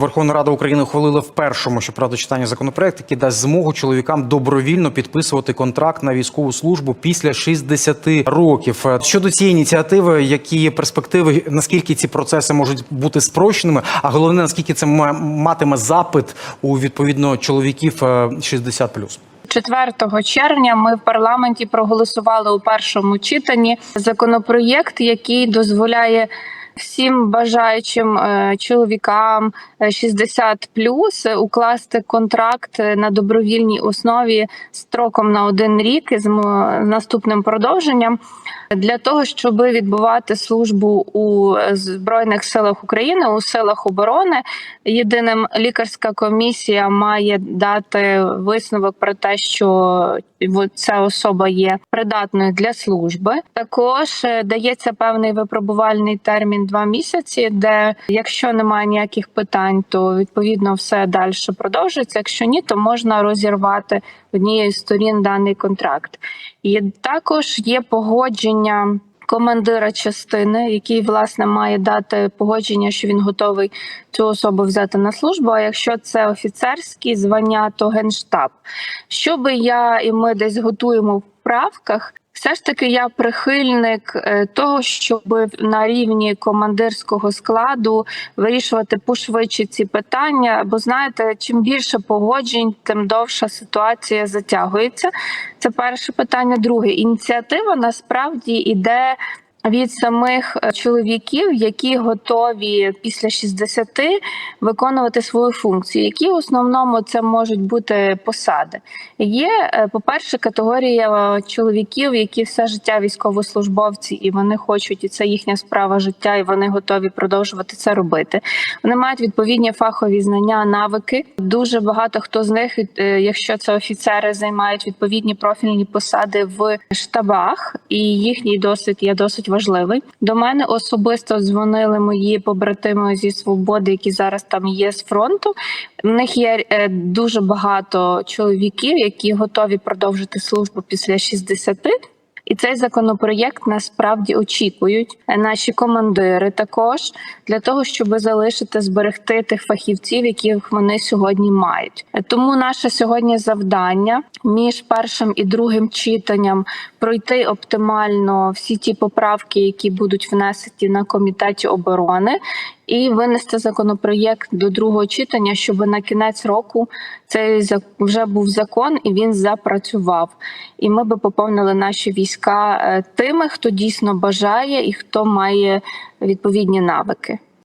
Верховна Рада України ухвалила в першому, щоправда, читанні законопроект, який дасть змогу чоловікам добровільно підписувати контракт на військову службу після 60 років. Е, Щодо цієї ініціативи, які перспективи, наскільки ці процеси можуть бути спрощеними, а головне наскільки це ма- матиме запит у відповідно чоловіків е, 60+. 4 червня ми в парламенті проголосували у першому читанні законопроєкт, який дозволяє всім бажаючим е, чоловікам е, 60 плюс укласти контракт е, на добровільній основі строком на один рік із наступним продовженням для того, щоб відбувати службу у збройних силах України у силах оборони. Єдиним лікарська комісія має дати висновок про те, що ця особа є придатною для служби. Також е, дається певний випробувальний термін два місяці, де якщо немає ніяких питань, то відповідно все далі продовжується. Якщо ні, то можна розірвати однією з сторін даний контракт. І також є погодження. Командира частини, який власне має дати погодження, що він готовий цю особу взяти на службу. А якщо це офіцерські звання, то генштаб. Що би я і ми десь готуємо в правках. Все ж таки, я прихильник е, того, щоб на рівні командирського складу вирішувати пошвидше ці питання. Бо знаєте, чим більше погоджень, тим довша ситуація затягується. Це перше питання. Друге, ініціатива насправді іде від самих е, чоловіків, які готові після 60 виконувати свою функцію. Які в основному це можуть бути посади. Є, е, по-перше, категорія е, чоловіків, які все життя військовослужбовці, і вони хочуть, і це їхня справа життя, і вони готові продовжувати це робити. Вони мають відповідні фахові знання, навики. Дуже багато хто з них, якщо це офіцери, займають відповідні профільні посади в штабах, і їхній досвід є досить важливий. До мене особисто дзвонили мої побратими зі свободи, які зараз там є з фронту. В них є е, дуже багато чоловіків, які готові продовжити службу після 60. І цей законопроєкт насправді очікують наші командири також для того, щоб залишити зберегти тих фахівців, яких вони сьогодні мають. Тому наше сьогодні завдання між першим і другим читанням пройти оптимально всі ті поправки, які будуть внесені на комітеті оборони, і винести законопроєкт до другого читання, щоб на кінець року цей вже був закон і він запрацював. І ми би поповнили наші війська е, тими, хто дійсно бажає і хто має відповідні навики.